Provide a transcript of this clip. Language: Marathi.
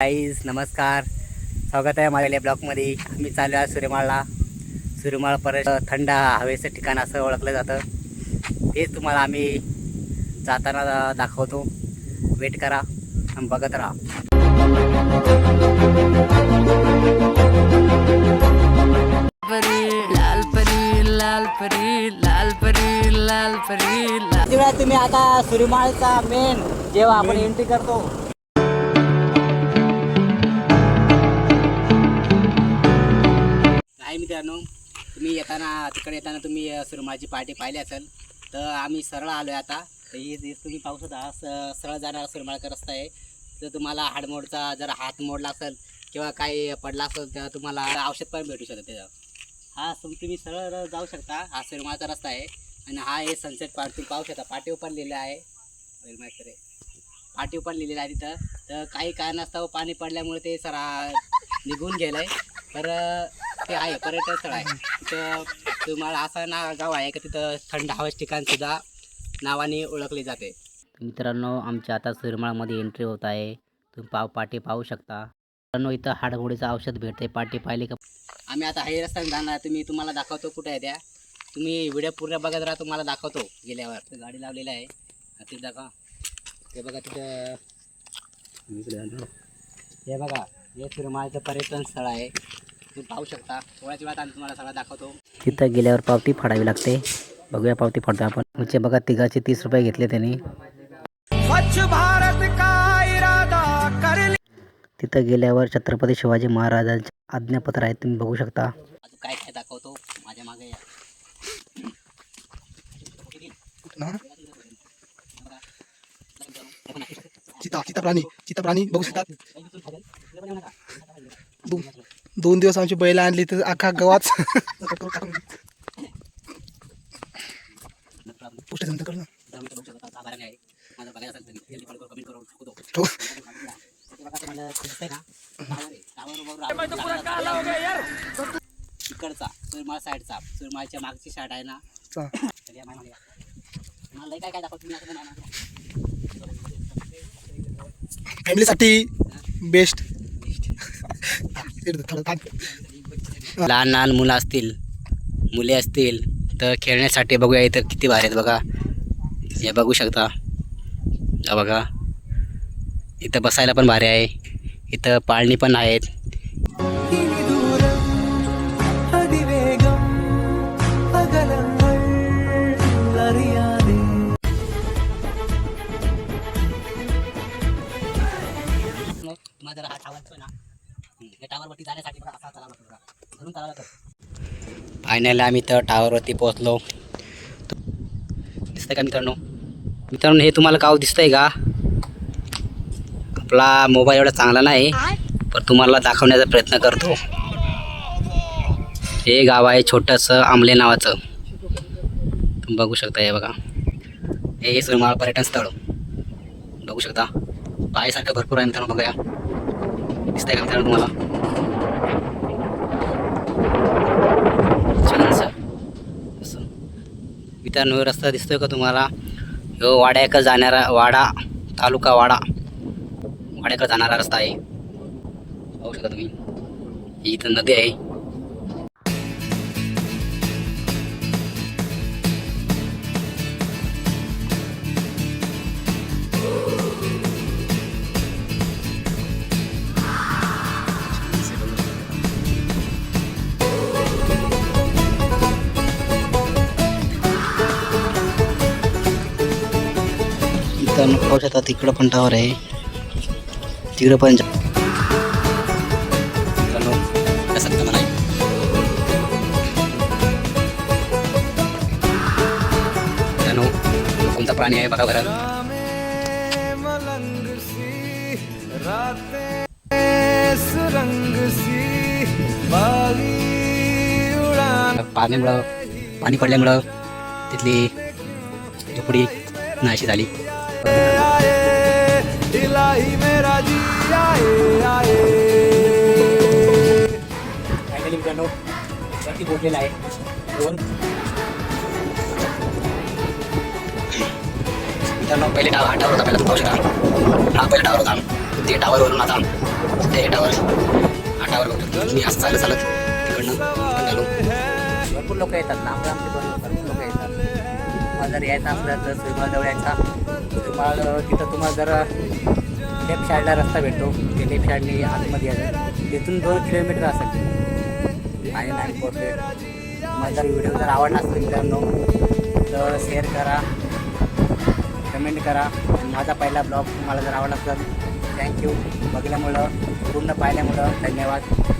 गाईज नमस्कार. स्वागत आहे माझ्या ब्लॉकमध्ये आम्ही चाललो आहे सूर्यमाळला सूर्यमाळ परत थंड हवेचं ठिकाण असं ओळखलं जातं. तेच तुम्हाला आम्ही जाताना दाखवतो. वेट करा आणि बघत राहा. परी लाल परी लाल परी लाल परी लाल परी. लाल किती वेळा तुम्ही आता सूर्यमाळचा मेन जेव्हा आपण एंट्री करतो तुम्ही येताना तिकडे येताना तुम्ही सुरमाची सूर्यमाळची पार्टी पाहिली असेल तर आम्ही सरळ आलो आहे आता. तर ही तुम्ही पाहू शकता स सरळ जाणारा सुरमाळचा रस्ता आहे. तर तुम्हाला हाडमोडचा जर हात मोडला असेल किंवा काही पडला असेल तर तुम्हाला औषध पण भेटू शकतं त्याचं. हा सम- तुम्ही सरळ जाऊ शकता. हा सुरमाळचा रस्ता आहे. आणि हा आहे सनसेट पार्ट तुम्ही पाहू शकता पाटीवर पण लिहिलं आहे. वेल माहिती पाटीवर पण लिहिलेलं आहे तिथं. तर काही कारणास्तव पाणी पडल्यामुळे ते सरा निघून गेलं आहे तर ते आहे पर्यटन स्थळ आहे. तिथं तुम्हाला असं ना गाव आहे का तिथं थंड हवेचं ठिकाण सुद्धा नावाने ओळखले जाते. मित्रांनो आमच्या आता सुरमाळमध्ये एंट्री होत आहे. तुम्ही पाव पाठी पाहू शकता. मित्रांनो इथं हाडगोडीचं औषध भेटते पाठी पाहिली का? आम्ही आता हाय रस्त्याने जाणार तुम्ही तुम्हाला दाखवतो कुठे आहे त्या. तुम्ही व्हिडिओ पूर्ण बघत राहा. तुम्हाला दाखवतो गेल्यावर. गाडी लावलेली आहे. तिथं दाखवा. हे बघा तिथं. हे बघा. हे सुरमाळचं पर्यटन स्थळ आहे. तुम्ही पाहू शकता. थोड्याच वेळात आम्ही तुम्हाला सगळं दाखवतो. तिथं गेल्यावर पावती फाडावी लागते. बघूया पावती फाडतो आपण. म्हणजे बघा तिघाचे तीस रुपये घेतले त्यांनी. तिथं गेल्यावर छत्रपती शिवाजी महाराजांचे आज्ञापत्र आहे तुम्ही बघू शकता. अजून काय काय दाखवतो? माझ्या मागे या. चिता चिता प्राणी चिता प्राणी बघू शकतात दोन दिवस आमची बैल आणली तर अख्खा आपण- इकडचा साईडचा. मागची साईड आहे ना. मला काय दाखवतो. फॅमिलीसाठी बेस्ट लहान लहान मुलं असतील मुले असतील तर खेळण्यासाठी बघूया इथं किती भारी आहेत बघा. हे बघू शकता. बघा. इथं बसायला पण भारी आहे. इथं पाळणी पण आहेत. तुम्हाला हा ना? टावरवरती जाण्यासाठी बघा असा चालावं लागतो म्हणून चालावं लागतं फायनली आम्ही तर टावरवरती पोहोचलो. दिसतंय का मित्रांनो? मित्रांनो हे तुम्हाला गाव दिसतंय का? आपला मोबाईल एवढा चांगला नाही पण तुम्हाला दाखवण्याचा प्रयत्न करतो. हे गाव आहे छोटंसं आंबले नावाचं. तुम्ही बघू शकता हे बघा. हे सुरमाळ पर्यटन स्थळ. बघू शकता. पायासारखं भरपूर आहे मित्रांनो बघूया. दिसतंय का मित्रांनो तुम्हाला छानसं असं. मित्रांनो रस्ता दिसतोय का तुम्हाला? हो वाड्याकडे जाणारा वाडा तालुका वाडा. वाड्याकडे जाणारा रस्ता आहे. पाहू शकता तुम्ही. ही इथं नदी आहे. इथं पाहू शकता तिकडं पण टावर आहे. तिकडं पण कोणता प्राणी आहे बघा बरं. पाण्यामुळं पाणी पडल्यामुळं तिथली झोपडी नाशी झाली. फायनली मित्रांनो वरती पोहोचलेला आहे. दोन. मित्रांनो पहिले डाव हा टावर होता पहिला पाहू शकता. हा पहिला टावर होता. ते टावरवरून आता ते टावर हा टावर बघतो. मी असं चालत चालत तिकडनं घालून भरपूर लोक येतात लांब लांबचे भरपूर भरपूर लोक येतात. तुम्हाला जर यायचं असलं तर सुरमाजवळ यायचा. तुम्हाला तिथं तुम्हाला जर लेफ्ट साईडला रस्ता भेटतो. ते लेफ्ट साईडने आतमध्ये यायचं तिथून दोन किलोमीटर असेल आणि नाईन पोहोचले माझा व्हिडिओ जर आवडला असेल मित्रांनो तर शेअर करा कमेंट करा. आणि माझा पहिला ब्लॉग तुम्हाला जर आवडला असेल थँक्यू बघल्यामुळं पूर्ण पाहिल्यामुळं धन्यवाद.